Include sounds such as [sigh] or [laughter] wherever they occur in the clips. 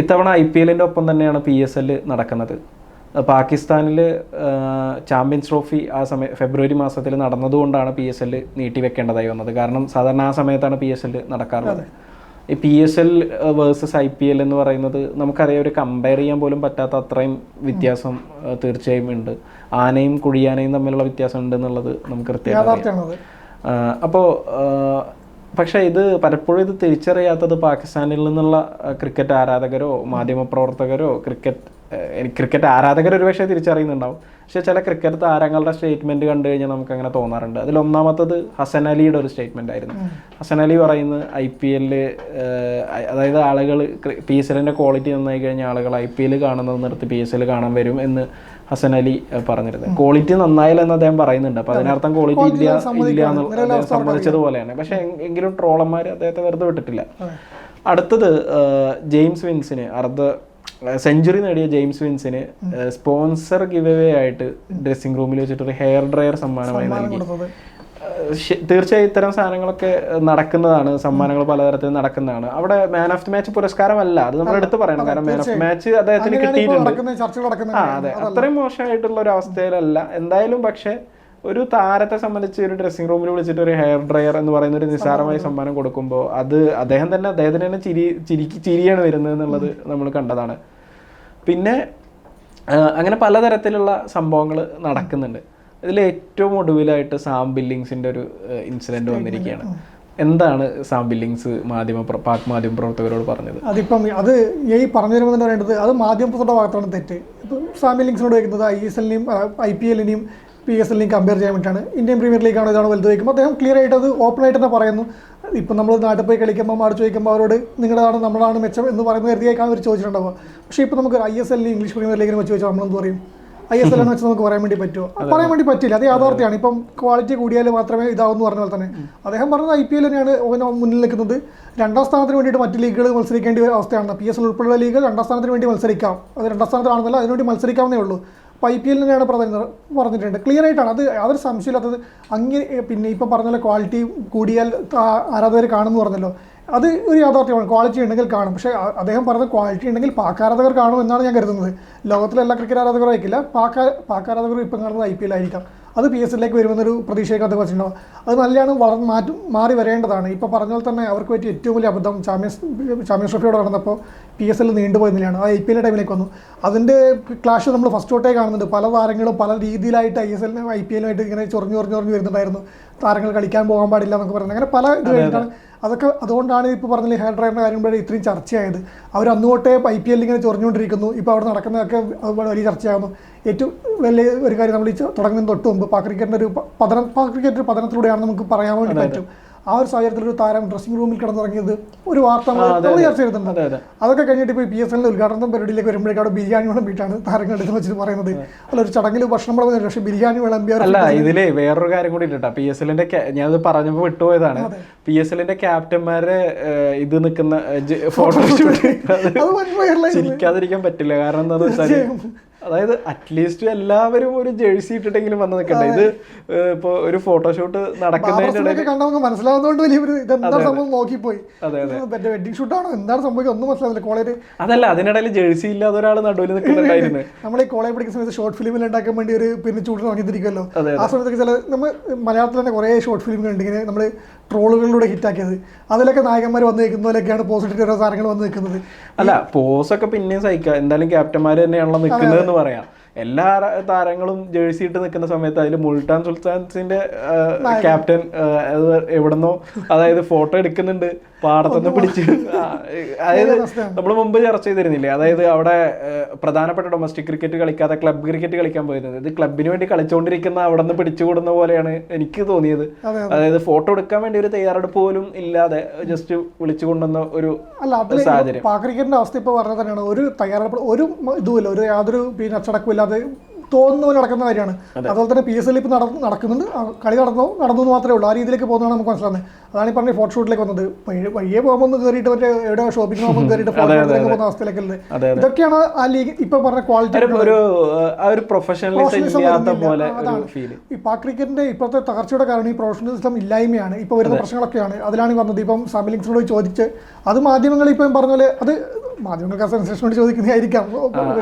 ഇത്തവണ I P എല്ലിന്റെ ഒപ്പം തന്നെയാണ് പി എസ് എൽ നടക്കുന്നത്. പാകിസ്ഥാനിൽ ചാമ്പ്യൻസ് ട്രോഫി ആ സമയം ഫെബ്രുവരി മാസത്തിൽ നടന്നതുകൊണ്ടാണ് പി എസ് എൽ നീട്ടിവെക്കേണ്ടതായി വന്നത്. കാരണം സാധാരണ ആ സമയത്താണ് പി എസ് എൽ നടക്കാറുള്ളത്. ഈ P S L versus I P L എന്ന് പറയുന്നത് നമുക്കറിയാം ഒരു കമ്പയർ ചെയ്യാൻ പോലും പറ്റാത്ത അത്രയും വ്യത്യാസം തീർച്ചയായും ഉണ്ട്. ആനയും കുഴിയാനയും തമ്മിലുള്ള വ്യത്യാസം ഉണ്ട് എന്നുള്ളത് നമുക്ക് കൃത്യമായിട്ട്. അപ്പോൾ പക്ഷേ ഇത് പലപ്പോഴും ഇത് തിരിച്ചറിയാത്തത് പാകിസ്ഥാനിൽ നിന്നുള്ള ക്രിക്കറ്റ് ആരാധകരോ മാധ്യമപ്രവർത്തകരോ ക്രിക്കറ്റ് ക്രിക്കറ്റ് ആരാധകർ ഒരുപക്ഷെ തിരിച്ചറിയുന്നുണ്ടാവും. പക്ഷേ ചില ക്രിക്കറ്റ് താരങ്ങളുടെ സ്റ്റേറ്റ്മെന്റ് കണ്ടു കഴിഞ്ഞാൽ നമുക്ക് അങ്ങനെ തോന്നാറുണ്ട്. അതിൽ ഒന്നാമത്തത് ഹസൻ അലിയുടെ ഒരു സ്റ്റേറ്റ്മെന്റ് ആയിരുന്നു. ഹസൻ അലി പറയുന്നത് ഐ പി എല്ലിൽ അതായത് ആളുകൾ പി എസ് എല്ലിന്റെ ക്വാളിറ്റി നന്നായി കഴിഞ്ഞാൽ ആളുകൾ ഐ പി എൽ കാണുന്നത് നിർത്തി പി എസ് എൽ കാണാൻ വരും എന്ന് ഹസൻ അലി പറഞ്ഞിരുന്നത്. ക്വാളിറ്റി നന്നായില്ലെന്ന് അദ്ദേഹം പറയുന്നുണ്ട്. അപ്പൊ അതിനർത്ഥം ക്വാളിറ്റി ഇല്ല ഇല്ല അദ്ദേഹം സമ്മതിച്ചതുപോലെയാണ്. പക്ഷെ എങ്കിലും ട്രോളന്മാർ അദ്ദേഹത്തെ വെറുതെ വിട്ടിട്ടില്ല. അടുത്തത് ജെയിംസ് വിൻസിന് അർദ്ധ സെഞ്ചുറി നേടിയ ജെയിംസ് വിൻസിന് സ്പോൺസർ ഗിവ് അവേ ആയിട്ട് ഡ്രസ്സിംഗ് റൂമിൽ വെച്ചിട്ട് ഒരു ഹെയർ ഡ്രയർ സമ്മാനമായി നൽകി. തീർച്ചയായും ഇത്തരം സാധനങ്ങളൊക്കെ നടക്കുന്നതാണ് സമ്മാനങ്ങൾ പലതരത്തിൽ നടക്കുന്നതാണ്. അവിടെ മാൻ ഓഫ് ദി മാച്ച് പുരസ്കാരമല്ല അത് നമ്മൾ എടുത്തു പറയണം. കാരണം മാൻ ഓഫ് ദി മാച്ച് അദ്ദേഹത്തിന് കിട്ടിയിട്ടുണ്ട്. അതെ. അത്രയും മോശമായിട്ടുള്ള ഒരു അവസ്ഥയിലല്ല. എന്തായാലും പക്ഷെ ഒരു താരത്തെ സംബന്ധിച്ച് ഒരു ഡ്രസ്സിംഗ് റൂമിൽ വിളിച്ചിട്ട് ഒരു ഹെയർ ഡ്രയർ എന്ന് പറയുന്ന ഒരു നിസ്സാരമായ സമ്മാനം. കൊടുക്കുമ്പോൾ അത് അദ്ദേഹം തന്നെ അദ്ദേഹത്തിന് തന്നെ ചിരി ചിരിക്ക് ചിരിയാണ് വരുന്നത് എന്നുള്ളത് നമ്മൾ കണ്ടതാണ്. പിന്നെ അങ്ങനെ പലതരത്തിലുള്ള സംഭവങ്ങൾ നടക്കുന്നുണ്ട്. ഇതിൽ ഏറ്റവും ഒടുവിലായിട്ട് സാം ബില്ലിങ്സിന്റെ ഒരു ഇൻസിഡന്റ് വന്നിരിക്കുകയാണ്. എന്താണ് സാം ബില്ലിങ്സ് മാധ്യമ പാക് മാധ്യമ പ്രവർത്തകരോട് പറഞ്ഞത്? അതിപ്പം അത് ഈ പറഞ്ഞു തരുമ്പോൾ പറയേണ്ടത് അത് മാധ്യമ പ്രവർത്തകരുടെ ഭാഗത്താണ് തെറ്റ്. ഇപ്പം സാം ബില്ലിങ്സിനോട് വയ്ക്കുന്നത് ഐ എസ് എല്ലിനെയും ഐ പി എല്ലിനെയും പി എസ് എല്ലിനെയും കമ്പയർ ചെയ്യാൻ വേണ്ടിയിട്ടാണ്. ഇന്ത്യൻ പ്രീമിയർ ലീഗാണ് ഇതാണ് വലുത് വയ്ക്കുമ്പോൾ അദ്ദേഹം ക്ലിയർ ആയിട്ട് അത് ഓപ്പൺ ആയിട്ട് തന്നെ പറയുന്നു. ഇപ്പം നമ്മൾ നാട്ടിൽ പോയി കളിക്കുമ്പോൾ അവിടെ ചോദിക്കുമ്പോൾ അവരോട് നിങ്ങളാണ് നമ്മളാണ് മെച്ചം എന്ന് പറയുന്ന കരുതിയേക്കാണ് അവർ ചോദിച്ചിട്ടുണ്ടാവുക. പക്ഷേ ഇപ്പോൾ നമുക്ക് ഐ എസ് എല്ലിൽ ഇംഗ്ലീഷ് പ്രീമിയർ ലീഗിനെ വെച്ച് ചോദിച്ചാൽ നമ്മളെന്ത് പറയും? ഐ എസ് എല്ലിനെ വെച്ച് നമുക്ക് പറയാൻ വേണ്ടി പറ്റുമോ? പറയാൻ വേണ്ടി പറ്റില്ല. അത് യാഥാർത്ഥ്യമാണ്. ഇപ്പം ക്വാളിറ്റി കൂടിയാൽ മാത്രമേ ഇതാവെന്ന് പറഞ്ഞ പോലെ തന്നെ. അദ്ദേഹം പറഞ്ഞത് ഐ പി എൽ തന്നെയാണ് ഓന് മുന്നിൽ നിൽക്കുന്നത്. രണ്ടാം സ്ഥാനത്തിന് വേണ്ടിയിട്ട് മറ്റ് ലീഗുകൾ മത്സരിക്കേണ്ട ഒരു അവസ്ഥയാണ്. പി എസ് എൽ ഉൾപ്പെടെയുള്ള ലീഗ് രണ്ടാം സ്ഥാനത്തിന് വേണ്ടി മത്സരിക്കാം. അത് രണ്ടാം സ്ഥാനത്താണെന്നല്ല അതിനുവേണ്ടി മത്സരിക്കാവുന്നേ ഉള്ളൂ. അപ്പോൾ ഐ പി പറയുന്നത് പറഞ്ഞിട്ടുണ്ട്. ക്ലിയർ ആയിട്ടാണ്. അത് യാതൊരു സംശയമില്ലാത്തത് അങ്ങനെ പിന്നെ ഇപ്പം പറഞ്ഞ പോലെ ക്വാളിറ്റി കൂടിയാൽ ആരാധകർ കാണുമെന്ന് പറഞ്ഞല്ലോ. അത് ഒരു യാഥാർത്ഥ്യമാണ്. ക്വാളിറ്റി ഉണ്ടെങ്കിൽ കാണും. പക്ഷേ അദ്ദേഹം പറഞ്ഞ ക്വാളിറ്റി ഉണ്ടെങ്കിൽ പാക്ക് ആരാധകർ കാണും എന്നാണ് ഞാൻ കരുതുന്നത്. ലോകത്തിലെ എല്ലാ ക്രിക്കറ്റ് ആരാധകരും ആയിരിക്കില്ല. പാക്ക് പാക്ക് ആരാധകർ ഇപ്പം കാണുന്നത് ഐ പി എൽ ആയിരിക്കാം. അത് പി എസ് എല്ലിലേക്ക് വരുമെന്നൊരു പ്രതീക്ഷയൊക്കെ അദ്ദേഹം വെച്ചിട്ടുണ്ടാവും. അത് നല്ലതാണ് വളർന്ന് മാറ്റും മാറി വരേണ്ടതാണ്. ഇപ്പോൾ പറഞ്ഞ പോലെ തന്നെ അവർക്ക് പറ്റിയ ഏറ്റവും വലിയ അബദ്ധം ചാമ്പ്യൻസ് ചാമ്പ്യൻസ് ട്രോഫിയോട് നടന്നപ്പോൾ പി എസ് എല്ലിൽ നീണ്ടുപോയെന്നില്ലാണ് അത് ഐ പി എൽ ടൈമിലേക്ക് വന്നു. അതിന്റെ ക്ലാഷ് നമ്മൾ ഫസ്റ്റ് തൊട്ടേ കാണുന്നുണ്ട്. പല താരങ്ങളും പല രീതിയിലായിട്ട് ഐ എസ് എല്ലിനും ഐ പി എല്ലുമായിട്ട് ഇങ്ങനെ ചൊറിഞ്ഞു ചൊറിഞ്ഞു ചൊറിഞ്ഞു വരുന്നുണ്ടായിരുന്നു. താരങ്ങൾ കളിക്കാൻ പോകാൻ പാടില്ല എന്നൊക്കെ പറയുന്നത്. അങ്ങനെ പല ഇത് കഴിഞ്ഞിട്ടാണ് അതൊക്കെ അതുകൊണ്ടാണ് ഇപ്പോൾ പറഞ്ഞ ഹെയർ ഡ്രൈവറിന്റെ കാര്യം ഇവിടെ ഇത്രയും ചർച്ചയായത്. അവർ അന്ന് തൊട്ടേ ഐ പി എൽ ഇങ്ങനെ ചൊറിഞ്ഞുകൊണ്ടിരിക്കുന്നു. ഇപ്പോൾ അവിടെ നടക്കുന്നതൊക്കെ വലിയ ചർച്ചയാകുന്നു ഏറ്റവും വലിയ ഒരു കാര്യം നമ്മൾ ഈ തുടങ്ങുന്നതിന് തൊട്ട് മുമ്പ് പാക് ക്രിക്കറ്റിന്റെ ഒരു പ- പതനം പാക് ക്രിക്കറ്റ് ഒരു പതനത്തിലൂടെയാണ് നമുക്ക് പറയാൻ വേണ്ടി പറ്റും. ആ ഒരു സാഹചര്യത്തിൽ ഒരു താരം ഡ്രസ്സിംഗ് റൂമിൽ കിടന്നിറങ്ങിയത് ഒരു വാർത്ത നമ്മൾ ചർച്ച ചെയ്തിട്ടുണ്ട്. അതെ അതെ. അതൊക്കെ കഴിഞ്ഞിട്ട് ഇപ്പോൾ പി എസ് എല്ലിന്റെ ഉദ്ഘാടനം പരിപാടിയിലേക്ക് വരുമ്പോഴേക്കും അവിടെ ബിരിയാണി വിളമ്പിയിട്ടാണ് താരങ്ങൾ എടുത്ത് വെച്ചിട്ട് പറയുന്നത്. അല്ല ഒരു ചടങ്ങിൽ ഭക്ഷണം വിളമ്പുന്നില്ല പക്ഷേ ബിരിയാണി വിളമ്പിയ അല്ല ഇതിൽ വേറൊരു കാര്യം കൂടി ഇട്ടാ പി എസ് എല്ലിന്റെ ഞാനത് പറഞ്ഞപ്പോ വിട്ടുപോയതാണ്. പി എസ് എല്ലിന്റെ ക്യാപ്റ്റന്മാരെ ഇത് നിൽക്കുന്ന ഫോട്ടോ ചിരിക്കാതിരിക്കാൻ പറ്റില്ല. കാരണം എന്താണെന്ന് വെച്ചാൽ അതായത് അറ്റ്ലീസ്റ്റ് എല്ലാവരും ഒരു ജേഴ്സി ഇട്ടിട്ടെങ്കിലും വന്ന് നിൽക്കണ്ടേ? ഇത് ഇപ്പൊ ഒരു ഫോട്ടോഷൂട്ട് നടക്കുന്നതിന്റെ മനസ്സിലാവുന്നതുകൊണ്ട് വലിയ ഒരു ഇതെന്താണ് സംഭവം നോക്കിപ്പോയി. വെഡിങ് ഷൂട്ടാണോ എന്താണ് സംഭവിക്കുക? ഒന്നും മനസ്സിലാവില്ല കോളേജ് അതല്ല അതിനിടയിൽ ജേഴ്സി ഇല്ലാതെ ഒരാൾ നടുവിൽ നിൽക്കുന്നുണ്ടായിരുന്നു. [laughs] നമ്മൾ ഈ കോളേജ് പഠിക്കുന്ന സമയത്ത് ഷോർട്ട് ഫിലിമിൽ ഉണ്ടാക്കാൻ വേണ്ടി ഒരു പിന്നെ ചൂട് തുടങ്ങിയിരിക്കുമല്ലോ ആ സമയത്തൊക്കെ ചില നമ്മൾ മലയാളത്തിൽ തന്നെ കുറേ ഷോർട്ട് ഫിലിമുകൾ ഉണ്ട് ഇങ്ങനെ നമ്മൾ ട്രോളുകളിലൂടെ ഹിറ്റാക്കിയത്. അതിലൊക്കെ നായകന്മാർ വന്ന് നിൽക്കുന്ന പോലെയൊക്കെയാണ് പോസിറ്റീവ് ഓരോ താരങ്ങൾ വന്ന് നിൽക്കുന്നത്. അല്ല പോസൊക്കെ പിന്നെയും സഹിക്കാം. എന്തായാലും ക്യാപ്റ്റന്മാർ തന്നെയാണല്ലോ നിൽക്കുന്നത് എന്ന് പറയാം. എല്ലാ താരങ്ങളും ജേഴ്സി ഇട്ട് നിൽക്കുന്ന സമയത്ത് അതിൽ മുൾട്ടാൻ സുൽത്താൻസിന്റെ ക്യാപ്റ്റൻ എവിടെന്നോ അതായത് ഫോട്ടോ എടുക്കുന്നുണ്ട്. പാടത്തുനിന്ന് പിടിച്ച്. അതായത് നമ്മൾ മുമ്പ് ചർച്ച ചെയ്തിരുന്നില്ലേ? അതായത് അവിടെ പ്രധാനപ്പെട്ട ഡൊമസ്റ്റിക് ക്രിക്കറ്റ് കളിക്കാതെ ക്ലബ് ക്രിക്കറ്റ് കളിക്കാൻ പോയിരുന്നത്. ഇത് ക്ലബിന് വേണ്ടി കളിച്ചുകൊണ്ടിരിക്കുന്ന അവിടെ നിന്ന് പിടിച്ചുകൂടുന്ന പോലെയാണ് എനിക്ക് തോന്നിയത്. അതായത് ഫോട്ടോ എടുക്കാൻ വേണ്ടി ഒരു തയ്യാറെടുപ്പ് പോലും ഇല്ലാതെ ജസ്റ്റ് വിളിച്ചു കൊണ്ടുവന്ന ഒരു സാഹചര്യം. പാക് ക്രിക്കറ്റിന്റെ അവസ്ഥ ഇപ്പോൾ പറഞ്ഞ തന്നെയാണ്. ഒരു തയ്യാറെടുപ്പ് ഒരു ഇതുമില്ല. ഒരു യാതൊരു പിന്നെ അച്ചടക്കവും ഇല്ലാതെ തോന്നുന്ന പോലെ നടക്കുന്ന കാര്യമാണ്. അതുപോലെ തന്നെ പി എസ് എൽ ഇപ്പം നട- നടക്കുന്നുണ്ട്. കളി നടന്നു നടന്നു എന്ന് മാത്രമേ ഉള്ളൂ. ആ രീതിയിലേക്ക് പോകുന്നതാണ് നമുക്ക് മനസ്സിലാവുന്നത്. അതാണ് ഈ പറഞ്ഞ ഫോട്ടോഷൂട്ടിലേക്ക് വന്നത്. വഴി- വഴിയെ പോകുമ്പോൾ ഒന്ന് കയറിയിട്ട് മറ്റേ എവിടെ ഷോപ്പിംഗ് പോകുമ്പോൾ കയറിയിട്ട് [laughs] ഫോട്ടോ എടുത്തിലേക്ക് പോകുന്ന അവസ്ഥയിലേക്ക് ഉള്ളത്. ഇതൊക്കെയാണ് ആ ലീഗ് ഇപ്പൊ പറഞ്ഞ ക്വാളിറ്റി ആ ഈ പാക് ക്രിക്കറ്റിന്റെ ഇപ്പോഴത്തെ തകർച്ചയുടെ കാരണം ഈ പ്രൊഫഷണൽ പ്രൊഫഷണലിസം ഇല്ലായ്മയാണ്. ഇപ്പോൾ വരുന്ന പ്രശ്നങ്ങളൊക്കെയാണ്. അതിലാണ് ഈ വന്നത്. ഇപ്പം സാമിലിങ്സിനോട് ചോദിച്ച് അത് മാധ്യമങ്ങൾ ഇപ്പം പറഞ്ഞ പോലെ അത് മാധ്യമങ്ങൾക്ക് ആ സെൻസേഷൻ വേണ്ടി ചോദിക്കുന്നതായിരിക്കാം.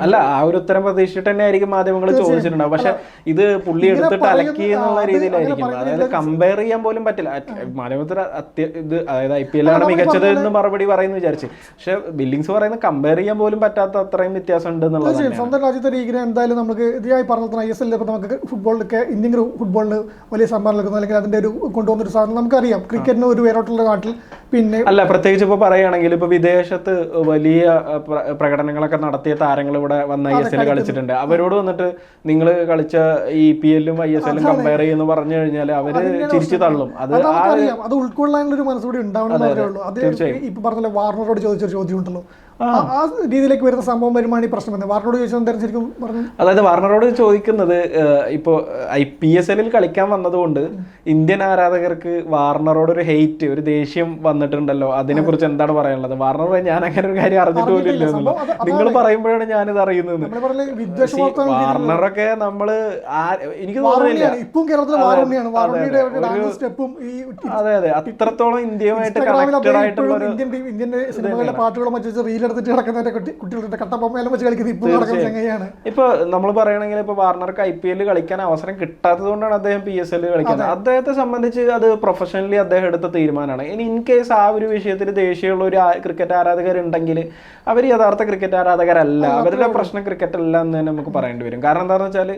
അല്ല ആ ഒരു ഉത്തരം പ്രതീക്ഷിച്ചിട്ട് തന്നെ ആയിരിക്കും മാധ്യമങ്ങൾ ചോദിച്ചിട്ടുണ്ടാവും പക്ഷെ ഇത് പുള്ളി എടുത്തിട്ട് അലക്കി എന്നുള്ള രീതിയിലായിരിക്കും. അതായത് കമ്പയർ ചെയ്യാൻ പോലും പറ്റില്ല. മാധ്യമത്തിന് മാധ്യമത്തിൽ അത്യ ഇത് അതായത് ഐ പി എൽ ആണ് മികച്ചത് എന്ന് മറുപടി പറയുന്നു വിചാരിച്ചു. പക്ഷെ ബില്ലിങ്സ് പറയുന്നത് കമ്പയർ ചെയ്യാൻ പോലും പറ്റാത്ത അത്രയും വ്യത്യാസം ഉണ്ട് എന്നുള്ളത് സ്വന്തം രാജ്യത്തെ ലീഗിനെ എന്തായാലും നമുക്ക് ഇതിനായി പറഞ്ഞ ഐ എസ് എല്ലിൽ ഇപ്പോൾ നമുക്ക് ഫുട്ബോളിലൊക്കെ ഇന്ത്യൻ ഫുട്ബോളിന് വലിയ സമ്മാനം നൽകുന്നു അല്ലെങ്കിൽ അതിന്റെ ഒരു കൊണ്ടുവന്നൊരു സാധനം നമുക്കറിയാം. ക്രിക്കറ്റിന് ഒരു വേറോട്ടുള്ള നാട്ടിൽ പിന്നെ അല്ല പ്രത്യേകിച്ച് ഇപ്പൊ പറയുകയാണെങ്കിൽ ഇപ്പൊ വിദേശത്ത് വലിയ പ്രകടനങ്ങളൊക്കെ നടത്തിയ താരങ്ങൾ ഇവിടെ വന്ന് ഐ എസ് എൽ കളിച്ചിട്ടുണ്ട്. അവരോട് വന്നിട്ട് നിങ്ങൾ കളിച്ച ഇ പി എല്ലും ഐ എസ് എല്ലും കമ്പയർ ചെയ്യുന്നു പറഞ്ഞു കഴിഞ്ഞാൽ അവർ ചിരിച്ചു തള്ളും. അത് അത് ഉൾക്കൊള്ളാനുള്ള ഒരു മനസ്സുകൂടി ഉണ്ടാവണം അത് ഇപ്പൊ പറഞ്ഞ വാർണറോട് ചോദിച്ചൊരു ചോദ്യം ഉണ്ടല്ലോ. ആ- രീതിയിലേക്ക് വരുന്ന സംഭവം വരുമാണ് ഈ പ്രശ്നം വരുന്നത് വാർണറോട് ചോദിച്ചത് എന്തായാലും ശരിക്കും പറഞ്ഞു? അതായത് വാർണറോട് ചോദിക്കുന്നത് ഇപ്പോ ഐ പി എസ് എല്ലിൽ കളിക്കാൻ വന്നതുകൊണ്ട് ഇന്ത്യൻ ആരാധകർക്ക് വാർണറോട് ഒരു ഹെയ്റ്റ് ഒരു ദേഷ്യം വന്നിട്ടുണ്ടല്ലോ. അതിനെ കുറിച്ച് എന്താണ് പറയാനുള്ളത്? വാർണർ ഞാൻ അങ്ങനെ ഒരു കാര്യം അറിഞ്ഞിട്ട് പോലും ഇല്ല സംഭവം അത് നിങ്ങൾ പറയുമ്പോഴാണ് ഞാനിത് അറിയുന്നത്. നമ്മൾ വാർണറൊക്കെ നമ്മൾ ആ- എനിക്ക് തോന്നുന്നില്ല. അതെ അതെ അത്രത്തോളം ഇന്ത്യയുമായിട്ട് കണക്റ്റഡ് ആയിട്ടുള്ള ഇന്ത്യൻ ടീം ഇന്ത്യൻ സിനിമകളിലെ പാട്ടുകളും മറ്റു റീൽ എടുത്തിട്ട് കിടക്കുന്നവരെ കുട്ടി കുട്ടികളുടെ കട്ടപ്പൊമ്മയെല്ലാം വെച്ച് കളിക്കുന്നത് ഇപ്പോൾ നടക്കുന്ന ചങ്ങയാണ് ഇപ്പൊ നമ്മൾ പറയണെങ്കിൽ ഇപ്പൊ വാർണർക്ക് ഐ പി എല്ലിൽ കളിക്കാൻ അവസരം കിട്ടാത്തത് കൊണ്ടാണ് അദ്ദേഹം പി എസ് എല്ലിൽ കളിക്കുന്നത്. അദ്ദേഹത്തെ സംബന്ധിച്ച് അത് പ്രൊഫഷണലി അദ്ദേഹം എടുത്ത തീരുമാനമാണ്. ഇനി ഇൻ കേസ് ആ ഒരു വിഷയത്തിൽ ദേഷ്യമുള്ള ഒരു ക്രിക്കറ്റ് ആരാധകരുണ്ടെങ്കിൽ അവർ യഥാർത്ഥ ക്രിക്കറ്റ് ആരാധകരല്ല. അവരുടെ പ്രശ്നം ക്രിക്കറ്റ് അല്ല എന്ന് തന്നെ നമുക്ക് പറയേണ്ടി വരും. കാരണം എന്താണെന്ന് വെച്ചാൽ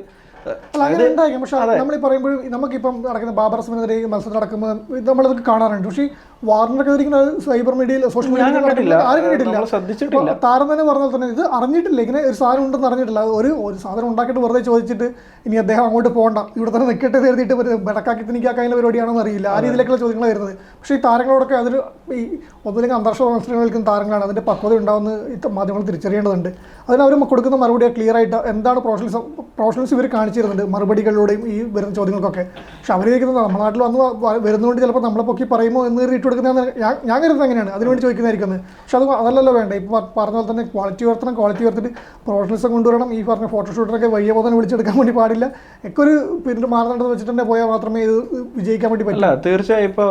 ഉണ്ടായിരിക്കും. പക്ഷെ നമ്മൾ പറയുമ്പോൾ നമുക്കിപ്പം നടക്കുന്ന ബാബർ അസ്മിനെതിരെ മത്സരം നടക്കുമ്പോൾ നമ്മളതൊക്കെ കാണാറുണ്ട്. പക്ഷേ വാറിനൊക്കെ ഇരിക്കുന്ന സൈബർ മീഡിയയിൽ സോഷ്യൽ മീഡിയയിൽ കണ്ടിട്ടില്ല ആരും കണ്ടിട്ടില്ല. താരം തന്നെ പറഞ്ഞാൽ തന്നെ ഇത് അറിഞ്ഞിട്ടില്ല. ഇങ്ങനെ ഒരു സാധനം ഉണ്ടെന്ന് അറിഞ്ഞിട്ടില്ല. ഒരു ഒരു സാധനം ഉണ്ടാക്കിയിട്ട് വെറുതെ ചോദിച്ചിട്ട് ഇനി അദ്ദേഹം അങ്ങോട്ട് പോകണ്ട ഇവിടെ തന്നെ നിൽക്കട്ടെ കരുതിയിട്ട് ബെടക്കാക്കി തിനിക്കാക്കാനുള്ള പരിപാടിയാണെന്ന് അറിയില്ല. ആ രീതിയിലേക്കുള്ള ചോദ്യങ്ങളാണ് വരുന്നത്. പക്ഷേ ഈ താരങ്ങളോടൊക്കെ അതിൽ ഈ ഒന്നുമില്ലെങ്കിൽ അന്താരാഷ്ട്ര മത്സരങ്ങൾ കളിക്കുന്ന താരങ്ങളാണ്. അതിന്റെ പക്വത ഉണ്ടാവുന്ന ഈ മാധ്യമങ്ങൾ തിരിച്ചറിയേണ്ടതുണ്ട്. അതിന് അവർ കൊടുക്കുന്ന മറുപടി ക്ലിയർ ആയിട്ട് എന്താണ് പ്രൊഫഷണൽസ് പ്രൊഫഷണൽസ് ഇവർ കാണിച്ചിരുന്നുണ്ട് മറുപടികളിലൂടെയും ഈ വരുന്ന ചോദ്യങ്ങൾക്കൊക്കെ. പക്ഷെ അവർ ചോദിക്കുന്നത് നമ്മുടെ നാട്ടിൽ വന്ന് വരുന്നതുകൊണ്ട് ചിലപ്പോൾ നമ്മളെ പൊക്കി പറയുമോ എന്ന് ഇട്ട് കൊടുക്കുന്നതെന്ന് ഞാൻ ഞാൻ കരുതുന്നത് അങ്ങനെയാണ്. അതിനുവേണ്ടി ചോദിക്കുന്നതായിരിക്കുന്നത് പക്ഷെ അത് അതല്ലല്ലോ വേണ്ട ഇപ്പോൾ പറഞ്ഞ പോലെ തന്നെ ക്വാളിറ്റി ഉയർത്തണം ക്വാളിറ്റി ഉയർത്തിട്ട് പ്രൊഫഷണൽസും കൊണ്ടുവരണം. ഈ പറഞ്ഞ ഫോട്ടോഷൂട്ടറൊക്കെ വയ്യ പോലെ വിളിച്ചെടുക്കാൻ വേണ്ടി പാടില്ല. ഒക്കെ ഒരു പിന്നെ മാനദണ്ഡം വെച്ചിട്ട് തന്നെ പോയാൽ മാത്രമേ ഇത് വിജയിക്കാൻ വേണ്ടി പറ്റില്ല തീർച്ചയായും ഇപ്പോൾ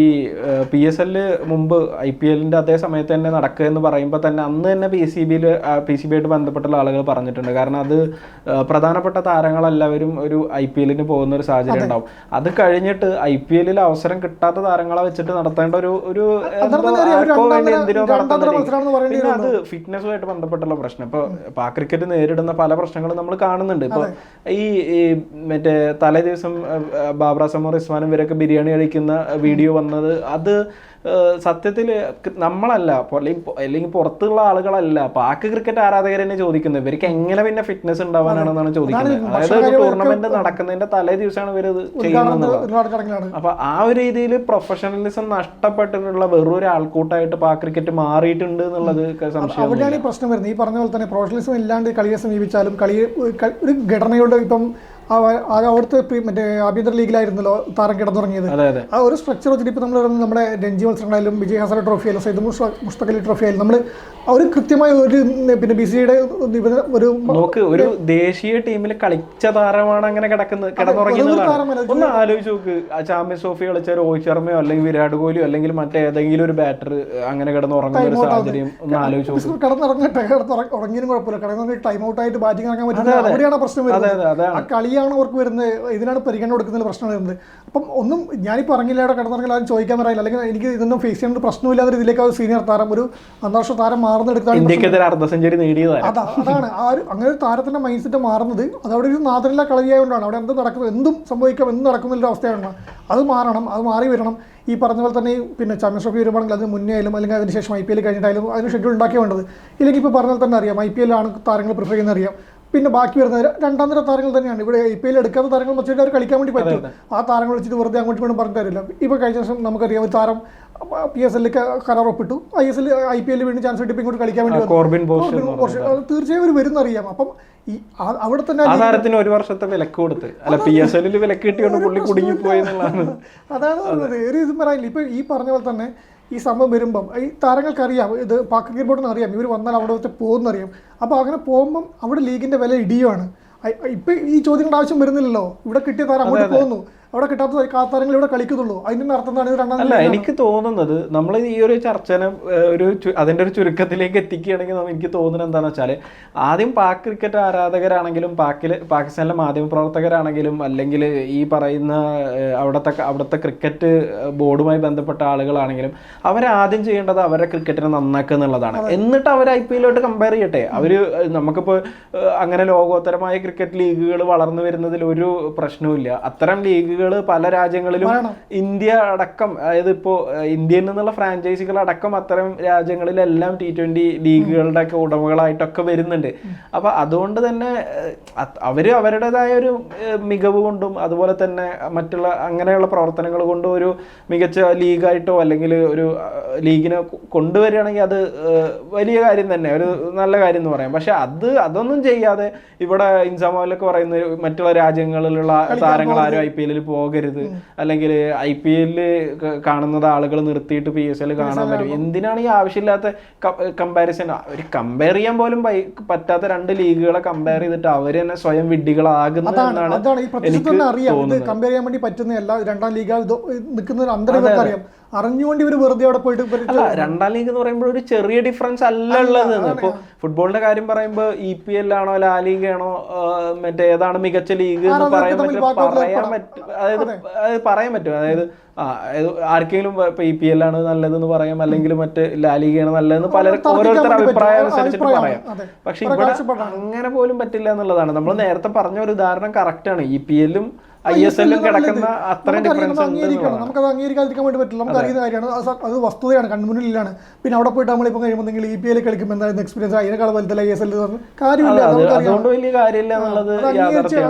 ഈ പി എസ് എല്ലിൽ മുമ്പ് ഐ പി എല്ലിന്റെ അതേ സമയത്ത് തന്നെ നടക്കുക എന്ന് പറയുമ്പോൾ തന്നെ അന്ന് തന്നെ പി സി ബിയിൽ പി സി ബി ആയിട്ട് ബന്ധപ്പെട്ടുള്ള ആളുകൾ പറഞ്ഞിട്ടുണ്ട്. കാരണം അത് പ്രധാനപ്പെട്ട താരങ്ങളെല്ലാവരും ഒരു ഐ പി എല്ലിന് പോകുന്ന ഒരു സാഹചര്യം ഉണ്ടാവും. അത് കഴിഞ്ഞിട്ട് ഐ പി എല്ലിൽ അവസരം കിട്ടാത്ത താരങ്ങളെ വെച്ചിട്ട് നടത്തേണ്ട ഒരു ഒരു എന്തിനോ പിന്നെ അത് ഫിറ്റ്നസുമായിട്ട് ബന്ധപ്പെട്ടുള്ള പ്രശ്നം. ഇപ്പൊ പാ ക്രിക്കറ്റ് നേരിടുന്ന പല പ്രശ്നങ്ങളും നമ്മൾ കാണുന്നുണ്ട്. ഇപ്പൊ ഈ ഈ മറ്റേ തലേ ദിവസം ബാബ്ര സമോർ ഇസ്മാനും ഇവരൊക്കെ ബിരിയാണി കഴിക്കുന്ന വീഡിയോ വന്നത് അത് ക- നമ്മളല്ല അല്ലെങ്കിൽ പുറത്തുള്ള ആളുകളല്ല. പാക്ക് ക്രിക്കറ്റ് ആരാധകർ തന്നെ ചോദിക്കുന്നത്. ഇവർക്ക് എങ്ങനെ പിന്നെ ഫിറ്റ്നസ് ഉണ്ടാവാനാണെന്നാണ് ചോദിക്കുന്നത്. അതായത് ഒരു ടൂർണമെന്റ് നടക്കുന്നതിന്റെ തലേ ദിവസമാണ് ഇവർ ഇത് ചെയ്യുന്നത് അപ്പൊ ആ ഒരു രീതിയിൽ പ്രൊഫഷണലിസം നഷ്ടപ്പെട്ടിട്ടുള്ള വെറൊരു ആൾക്കൂട്ടായിട്ട് പാക്ക് ക്രിക്കറ്റ് മാറിയിട്ടുണ്ട് എന്നുള്ളത് സംശയം അവിടെയാണ് ഈ പ്രശ്നം വരുന്നത്. ഈ പറഞ്ഞ പോലെ തന്നെ പ്രൊഫഷണലിസം ഇല്ലാണ്ട് കളിയെ സമീപിച്ചാലും കളി ഒരു ഘടനയോട് ഇപ്പം അവിടുത്തെ മറ്റേ ആഭ്യന്തര ലീഗിലായിരുന്നല്ലോ താരം കിടന്നുറങ്ങിയത്. ആ ഒരു സ്ട്രക്ചർ വെച്ചിട്ട് ഇപ്പോൾ നമ്മൾ നമ്മുടെ രഞ്ജി മത്സരങ്ങളായാലും വിജയ് ഹസാര ട്രോഫി ആയാലും സൈദ് മുഷ- മുസ്തഖ് അലി ട്രോഫി ആയാലും നമ്മൾ ഒരു കൃത്യമായ ഒരു പിന്നെ ബി സിയുടെ ഒരു നോക്ക് ഒരു ദേശീയ ടീമിൽ കളിച്ച താരമാണ് അങ്ങനെ കിടക്കുന്നത് കിടന്നുറങ്ങിയത് ഒന്ന് ആലോചിച്ച് നോക്ക്. ചാമ്പ്യൻസ് ട്രോഫി കളിച്ച രോഹിത് ശർമ്മയോ അല്ലെങ്കിൽ വിരാട് കോഹ്ലിയോ അല്ലെങ്കിൽ മറ്റേതെങ്കിലും ഒരു ബാറ്റർ അങ്ങനെ കിടന്നുറങ്ങുന്ന ഒരു സാഹചര്യം ഒന്ന് ആലോചിച്ച് നോക്ക്. കിടന്നിറങ്ങട്ടെ? കിടന്നുറ- ഉറങ്ങിയാലും കുഴപ്പമില്ല. കിടന്നു ടൈം ഔട്ട് ആയിട്ട് ബാറ്റിംഗ് ഇറങ്ങാൻ പറ്റുന്നത് അവിടെയാണ് പ്രശ്നം അതെ വരുന്നത് അതെ ആ അവർക്ക് വരുന്നത്? ഇതിനാണ് പരിഗണന കൊടുക്കുന്ന പ്രശ്നം വരുന്നത്. അപ്പം ഒന്നും ഞാനിപ്പോൾ ഇറങ്ങില്ല അവിടെ കിടന്നിറങ്ങില്ല ആരും ചോദിക്കാൻ പറയില്ല അല്ലെങ്കിൽ എനിക്ക് ഇതൊന്നും ഫേസ് ചെയ്യേണ്ട പ്രശ്നമില്ലാതെ ഇതിലേക്ക് ആ സീനിയർ താരം ഒരു അന്താരാഷ്ട്ര താരം മാറുന്നെടുത്താണ് അർദ്ധ സെഞ്ചുറി നേടിയതാണ്. അതാ അതാണ്. ആ ഒരു അങ്ങനെ ഒരു താരത്തിന്റെ മൈൻഡ് സെറ്റ് മാറുന്നത് അതവിടെ അവിടെ ഒരു നാദരില്ല കളരിയായതുകൊണ്ടാണ് അവിടെ എന്ത് നടക്കുന്നത് എന്തും സംഭവിക്കാം എന്ത് നടക്കുന്നില്ല അവസ്ഥയാണ് അത് മാറണം അത് മാറി വരണം. ഈ പറഞ്ഞ പോലെ തന്നെ പിന്നെ ചാമ്പ്യൻസ് ട്രോഫി വരുവാണെങ്കിൽ അതിന് മുന്നേ ആയാലും അല്ലെങ്കിൽ അതിന് ശേഷം ഐ പി എൽ കഴിഞ്ഞിട്ടായാലും അതിന് ഷെഡ്യൂൾ ഉണ്ടാക്കിയ വേണ്ടത്. ഇല്ലെങ്കിൽ ഇപ്പോൾ പറഞ്ഞാൽ തന്നെ അറിയാം ഐ പി എല്ലാണ് താരങ്ങൾ പ്രിഫർ ചെയ്യുന്നത് അറിയാം. പിന്നെ ബാക്കി വരുന്ന രണ്ടാം തരം താരങ്ങൾ തന്നെയാണ്. ഇവിടെ ഐ പി എൽ എടുക്കാത്ത താരങ്ങൾ വെച്ചിട്ട് അവർ കളിക്കാൻ വേണ്ടി പറ്റും. ആ താരങ്ങൾ വെച്ചിട്ട് വെറുതെ അങ്ങോട്ട് ഇങ്ങോട്ടും പറഞ്ഞു തരില്ല ഇപ്പോൾ കഴിഞ്ഞ ദിവസം നമുക്കറിയാം ഒരു താരം പി എസ് എല്ലിൽ കരാർ ഒപ്പിട്ടു. I S L I P എല്ലിൽ വീണ്ടും ചാൻസ് കിട്ടി ഇങ്ങോട്ട് കളിക്കാൻ വേണ്ടി തീർച്ചയായും അവർ വരുന്നറിയാം. അപ്പം ഈ അവിടെ തന്നെ ഒരു വർഷത്തെ വിലക്ക് കൊടുത്ത്. അല്ല പി എസ് എല്ലിൽ വിലക്ക് കിട്ടിയോണ്ട് പുള്ളി കുടുങ്ങിപ്പോയി എന്നുള്ളതാണ് അതാണ് ഒരു ഇതും പറയാനില്ല. ഇപ്പൊ ഈ പറഞ്ഞ പോലെ തന്നെ ഈ സംഭവം വരുമ്പം ഈ താരങ്ങൾക്കറിയാം ഇത് പാക്ക് ക്രിക്കറ്റ് ബോർഡിന് അറിയാം ഇവർ വന്നാൽ അവിടെ വെച്ച് പോകുന്നറിയാം അപ്പോൾ അങ്ങനെ പോകുമ്പം അവിടെ ലീഗിന്റെ വില ഇടിയുമാണ് ഇപ്പം ഈ ചോദ്യങ്ങളുടെ ആവശ്യം വരുന്നില്ലല്ലോ. ഇവിടെ കിട്ടിയ താരം അങ്ങോട്ട് പോകുന്നു. അവിടെ കിട്ടാത്ത കാത്താരങ്ങൾ ഇവിടെ കളിക്കുന്നുള്ളൂ. അതിന്റെ അർത്ഥം എന്താണ്? രണ്ടാം അല്ല എനിക്ക് തോന്നുന്നത് നമ്മൾ ഈ ഒരു ചർച്ചനെ ഒരു അതിന്റെ ഒരു ചുരുക്കത്തിലേക്ക് എത്തിക്കുകയാണെങ്കിൽ എനിക്ക് തോന്നുന്നത് എന്താണെന്ന് വെച്ചാൽ ആദ്യം പാക് ക്രിക്കറ്റ് ആരാധകരാണെങ്കിലും പാക്കിൽ പാകിസ്ഥാനിലെ മാധ്യമ പ്രവർത്തകരാണെങ്കിലും അല്ലെങ്കിൽ ഈ പറയുന്ന അവിടുത്തെ അവിടുത്തെ ക്രിക്കറ്റ് ബോർഡുമായി ബന്ധപ്പെട്ട ആളുകളാണെങ്കിലും അവരാദ്യം ചെയ്യേണ്ടത് അവരുടെ ക്രിക്കറ്റിനെ നന്നാക്കുക എന്നുള്ളതാണ്. എന്നിട്ട് അവർ ഐ പി എല്ലോട്ട് കമ്പയർ ചെയ്യട്ടെ. അവർ നമുക്കിപ്പോൾ അങ്ങനെ ലോകോത്തരമായ ക്രിക്കറ്റ് ലീഗുകൾ വളർന്നു വരുന്നതിൽ ഒരു പ്രശ്നവും ഇല്ല അത്തരം ലീഗുകൾ പല രാജ്യങ്ങളിലും. ഇന്ത്യ അടക്കം അതായത് ഇപ്പോൾ ഇന്ത്യയിൽ നിന്നുള്ള ഫ്രാഞ്ചൈസികൾ അടക്കം അത്തരം രാജ്യങ്ങളിലെല്ലാം ടി ട്വന്റി ലീഗുകളുടെ ഒക്കെ ഉടമകളായിട്ടൊക്കെ വരുന്നുണ്ട് അപ്പൊ അതുകൊണ്ട് തന്നെ അവർ അവരുടേതായ ഒരു മികവ് കൊണ്ടും അതുപോലെ തന്നെ മറ്റുള്ള അങ്ങനെയുള്ള പ്രവർത്തനങ്ങൾ കൊണ്ടും ഒരു മികച്ച ലീഗായിട്ടോ അല്ലെങ്കിൽ ഒരു ലീഗിനെ കൊണ്ടുവരികയാണെങ്കിൽ അത് വലിയ കാര്യം തന്നെ ഒരു നല്ല കാര്യം എന്ന് പറയാം പക്ഷെ അത് അതൊന്നും ചെയ്യാതെ ഇവിടെ ഇൻസാമോലൊക്കെ പറയുന്ന മറ്റുള്ള രാജ്യങ്ങളിലുള്ള താരങ്ങൾ ആരും ഐ പി എല്ലിൽ പോകരുത്. അല്ലെങ്കിൽ ഐ പി എല്ലിൽ കാണുന്നത് ആളുകൾ നിർത്തിയിട്ട് പി എസ് എൽ കാണാൻ വരും. എന്തിനാണ് ഈ ആവശ്യമില്ലാത്ത കമ്പാരിസൺ ഒരു കമ്പയർ ചെയ്യാൻ പോലും പറ്റാത്ത രണ്ട് ലീഗുകളെ കമ്പയർ ചെയ്തിട്ട് അവർ തന്നെ സ്വയം എന്നാണ് പ്രത്യക്ഷത്തിൽ എനിക്ക് അറിയാം. കമ്പയർ ചെയ്യാൻ വേണ്ടി പറ്റുന്നതല്ല രണ്ടാം ലീഗ് നിൽക്കുന്ന അറിയാം അറിഞ്ഞുകൊണ്ട് ഇവർ വെറുതെ അവിടെ പോയിട്ട് രണ്ടാം ലീഗ് എന്ന് പറയുമ്പോൾ ഒരു ചെറിയ ഡിഫറൻസ് അല്ല ഉള്ളത്. ഇപ്പൊ ഫുട്ബോളിന്റെ കാര്യം പറയുമ്പോൾ ഇ പി എൽ ആണോ ലാ ലീഗ് ആണോ മറ്റേ ഏതാണ് മികച്ച ലീഗ് എന്ന് പറയാൻ പറ്റും പറയാൻ പറ്റും അതായത് അതായത് പറയാൻ പറ്റും. അതായത് ആർക്കെങ്കിലും ഇപ്പൊ ഇ പി എൽ ആണ് നല്ലതെന്ന് പറയാം അല്ലെങ്കിൽ മറ്റ് ലാ ആണ് നല്ലതെന്ന് പലർക്കും ഓരോരുത്തരുടെ. അഭിപ്രായം അനുസരിച്ചിട്ട് പറയാം. പക്ഷെ ഇവിടെ അങ്ങനെ പോലും പറ്റില്ല എന്നുള്ളതാണ്. നമ്മൾ നേരത്തെ പറഞ്ഞ ഒരു ഉദാഹരണം കറക്റ്റ് ആണ്. ഇ പി എല്ലും ഐ എസ് എല്ലും കിടക്കുന്ന അത്രയും ഡിഫറൻസ് അംഗീകരിക്കണം. നമുക്കത് അംഗീകരിക്കാതിരിക്കാൻ വേണ്ടി പറ്റില്ല. നമുക്ക് അറിയുന്ന കാര്യമാണ്. അത് വസ്തുതയാണ്. കൺമുന്നിലാണ് പിന്നെ അവിടെ പോയിട്ട് നമ്മളിപ്പോൾ കഴിയുമ്പോൾ ഇ പി എൽ കളിക്കുമ്പോൾ എന്തായിരുന്നു എക്സ്പീരിയൻസ് അതിനേക്കാൾ വലുതല്ല ഐ എസ് എൽ കാര്യമില്ല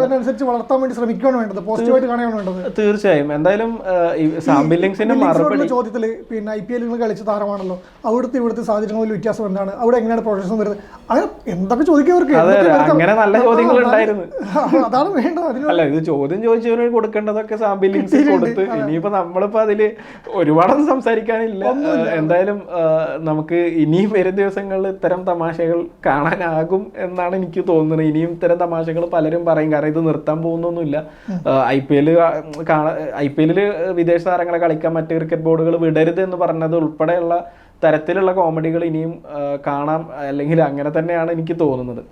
അതിനനുസരിച്ച് വളർത്താൻ വേണ്ടി ശ്രമിക്കുകയാണ് വേണ്ടത്. പോസിറ്റീവായിട്ട് കാണുകയാണ് വേണ്ടത്. തീർച്ചയായും. എന്തായാലും ചോദ്യത്തിൽ പിന്നെ ഐ പി എല്ലിൽ കളിച്ച താരമാണല്ലോ. അവിടുത്തെ ഇവിടുത്തെ സാഹചര്യങ്ങളിൽ വ്യത്യാസം എന്താണ്? അവിടെ എങ്ങനെയാണ് പ്രൊഫഷൻ വരുന്നത്? അങ്ങനെ എന്തൊക്കെ ഉണ്ടായിരുന്നു അതാണ് വേണ്ടത്. അതിന് അല്ല ഇത് ചോദിച്ചവന് കൊടുക്കേണ്ടതൊക്കെ ബില്ലിങ്സ് കൊടുത്ത്. ഇനിയിപ്പോ നമ്മളിപ്പോ അതിൽ ഒരുപാടൊന്നും സംസാരിക്കാനില്ല. എന്തായാലും നമുക്ക് ഇനിയും വരും ദിവസങ്ങളിൽ ഇത്തരം തമാശകൾ കാണാനാകും എന്നാണ് എനിക്ക് തോന്നുന്നത്. ഇനിയും ഇത്തരം തമാശകൾ പലരും പറയും. കാരണം ഇത് നിർത്താൻ പോകുന്നൊന്നുമില്ല. I P L I P എല്ലിൽ വിദേശ താരങ്ങളെ കളിക്കാൻ മറ്റ് ക്രിക്കറ്റ് ബോർഡുകൾ വിടരുത് എന്ന് പറഞ്ഞത് ഉൾപ്പെടെയുള്ള തരത്തിലുള്ള കോമഡികൾ ഇനിയും കാണാം. അല്ലെങ്കിൽ അങ്ങനെ തന്നെയാണ് എനിക്ക് തോന്നുന്നത്.